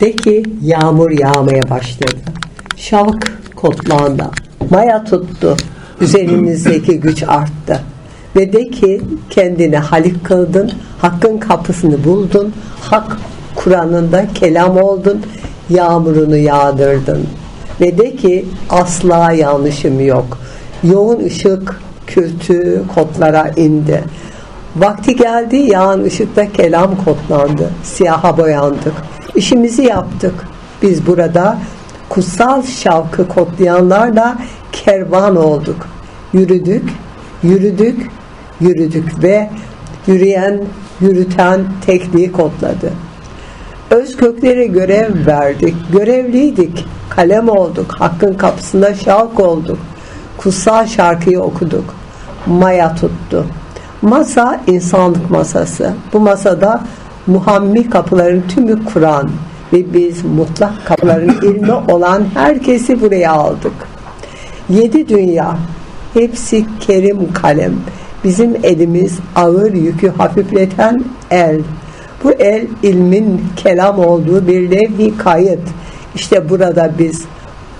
De ki yağmur yağmaya başladı. Şavk kotlandı. Maya tuttu. Üzerimizdeki güç arttı. Ve de ki kendine halik kıldın. Hakkın kapısını buldun. Hak Kur'an'ında kelam oldun. Yağmurunu yağdırdın. Ve de ki asla yanlışım yok. Yoğun ışık kültü kotlara indi. Vakti geldi yağan ışıkta kelam kodlandı. Siyaha boyandık. İşimizi yaptık. Biz burada kutsal şavkı kodlayanlarla kervan olduk. Yürüdük, yürüdük, yürüdük ve yürüyen, yürüten tekniği kodladı. Öz köklere görev verdik. Görevliydik. Kalem olduk. Hakkın kapısında şavk olduk. Kutsal şarkıyı okuduk. Maya tuttu. Masa insanlık masası. Bu masada muhammi kapıların tümü Kur'an ve biz mutlak kapıların ilmi olan herkesi buraya aldık. Yedi dünya, hepsi kerim kalem. Bizim elimiz ağır yükü hafifleten el. Bu el ilmin kelam olduğu bir levh-i kayıt. İşte burada biz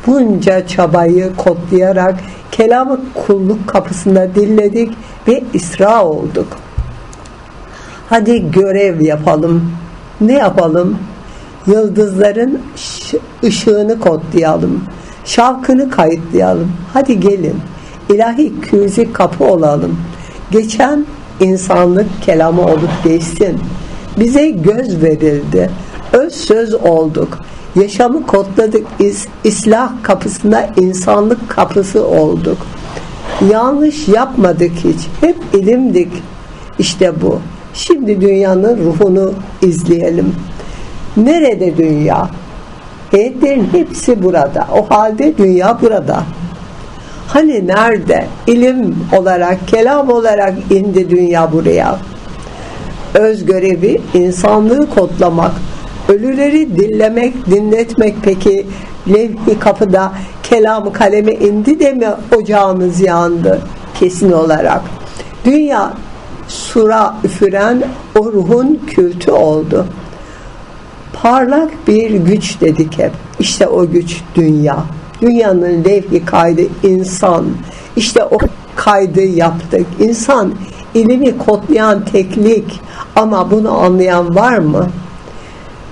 bunca çabayı kodlayarak kelamı kulluk kapısında dilledik ve isra olduk. Hadi görev yapalım. Ne yapalım? Yıldızların ışığını kodlayalım. Şavkını kayıtlayalım. Hadi gelin. İlahi küzi kapı olalım. Geçen insanlık kelamı olup geçsin. Bize göz verildi. Öz söz olduk. Yaşamı kodladık. İs, islah kapısında insanlık kapısı olduk. Yanlış yapmadık hiç. Hep ilimdik. İşte bu. Şimdi dünyanın ruhunu izleyelim. Nerede dünya? Heyetlerin hepsi burada. O halde dünya burada. Hani nerede? İlim olarak, kelam olarak indi dünya buraya. Öz görevi insanlığı kodlamak, ölüleri dillemek, dinletmek peki levh kapıda kelam kaleme indi de mi ocağımız yandı kesin olarak. Dünya sura üfüren o ruhun kültü oldu. Parlak bir güç dedik hep. İşte o güç dünya. Dünyanın levhi kaydı insan. İşte o kaydı yaptık. İnsan ilimi kodlayan teklik ama bunu anlayan var mı?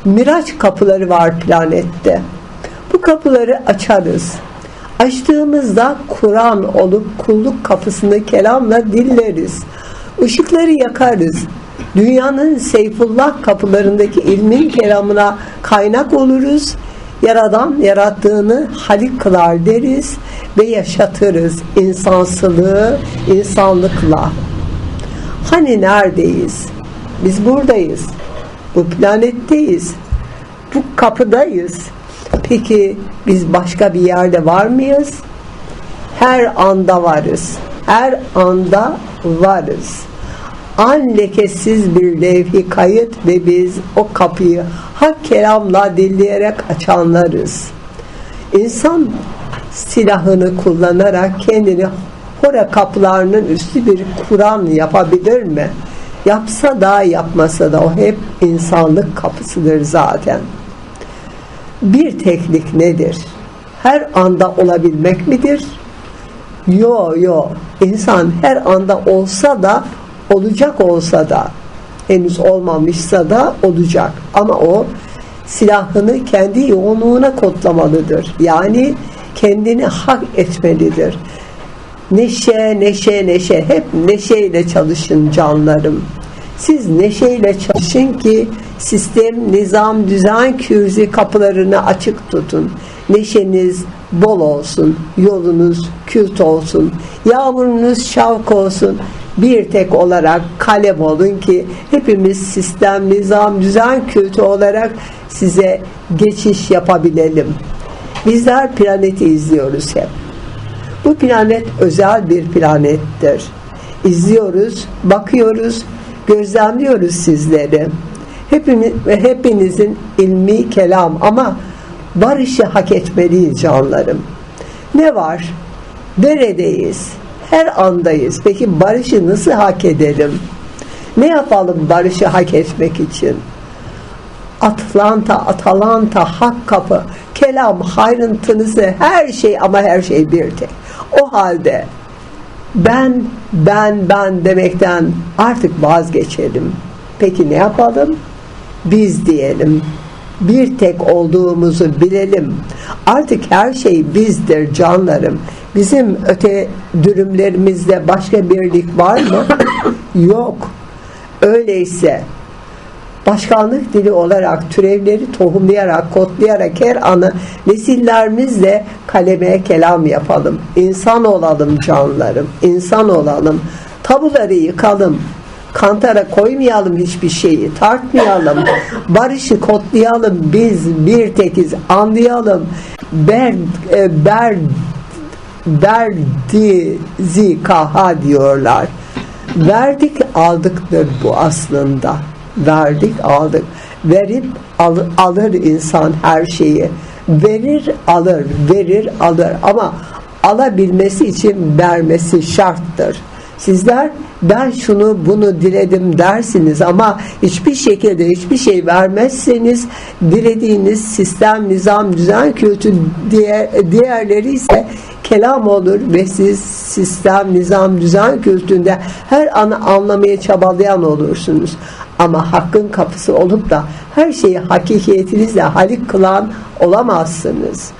Miraç kapıları var planette. Bu kapıları açarız. Açtığımızda Kur'an olup kulluk kapısını kelamla dilleriz. Işıkları yakarız. Dünyanın Seyfullah kapılarındaki ilmin kelamına kaynak oluruz. Yaradan yarattığını halik kılar deriz ve yaşatırız insansılığı insanlıkla. Hani neredeyiz? Biz buradayız. Bu planetteyiz. Bu kapıdayız. Peki biz başka bir yerde var mıyız? Her anda varız. Her anda varız. An lekesiz bir levhi kayıt ve biz o kapıyı hak kelamla dilleyerek açanlarız. İnsan silahını kullanarak kendini hora kapılarının üstü bir Kur'an yapabilir mi? Yapsa da yapmasa da o hep insanlık kapısıdır zaten. Bir teknik nedir? Her anda olabilmek midir? Yo yo. İnsan her anda olsa da olacak olsa da henüz olmamışsa da olacak. Ama o silahını kendi yoğunluğuna kodlamalıdır. Yani kendini hak etmelidir. Neşe, neşe, neşe. Hep neşeyle çalışın canlarım. Siz neşeyle çalışın ki sistem, nizam, düzen kürzi kapılarını açık tutun. Neşeniz bol olsun, yolunuz kült olsun, yağmurunuz şavk olsun. Bir tek olarak kalem olun ki hepimiz sistem, nizam, düzen kültü olarak size geçiş yapabilelim. Bizler planeti izliyoruz hep. Bu planet özel bir planettir. İzliyoruz, bakıyoruz, gözlemliyoruz sizleri. Hepimiz, hepinizin ilmi kelam ama barışı hak etmeliyiz canlarım. Ne var? Neredeyiz? Her andayız. Peki barışı nasıl hak edelim? Ne yapalım barışı hak etmek için? Atlanta, Atalanta, hak kapı, kelam, ayrıntınızı, her şey ama her şey bir tek. O halde ben, ben, ben demekten artık vazgeçelim. Peki ne yapalım? Biz diyelim. Bir tek olduğumuzu bilelim. Artık her şey bizdir canlarım. Bizim öte dürümlerimizde başka birlik var mı? Yok. Öyleyse başkanlık dili olarak türevleri tohumlayarak, kodlayarak her anı nesillerimizle kaleme kelam yapalım. İnsan olalım canlarım, insan olalım. Tabuları yıkalım. Kantara koymayalım hiçbir şeyi, tartmayalım. Barışı kodlayalım, biz bir tekiz, anlayalım. Ber, e, ber, berdizi kaha diyorlar. Verdik aldıktır bu aslında. Verdik aldık. Verip al, alır insan her şeyi. Verir alır, verir alır ama alabilmesi için vermesi şarttır. Sizler ben şunu bunu diledim dersiniz ama hiçbir şekilde hiçbir şey vermezseniz dilediğiniz sistem, nizam, düzen, kültür diğer, diğerleri ise kelam olur ve siz sistem, nizam, düzen kültüründe her anı anlamaya çabalayan olursunuz. Ama hakkın kapısı olup da her şeyi hakikiyetinizle halik kılan olamazsınız.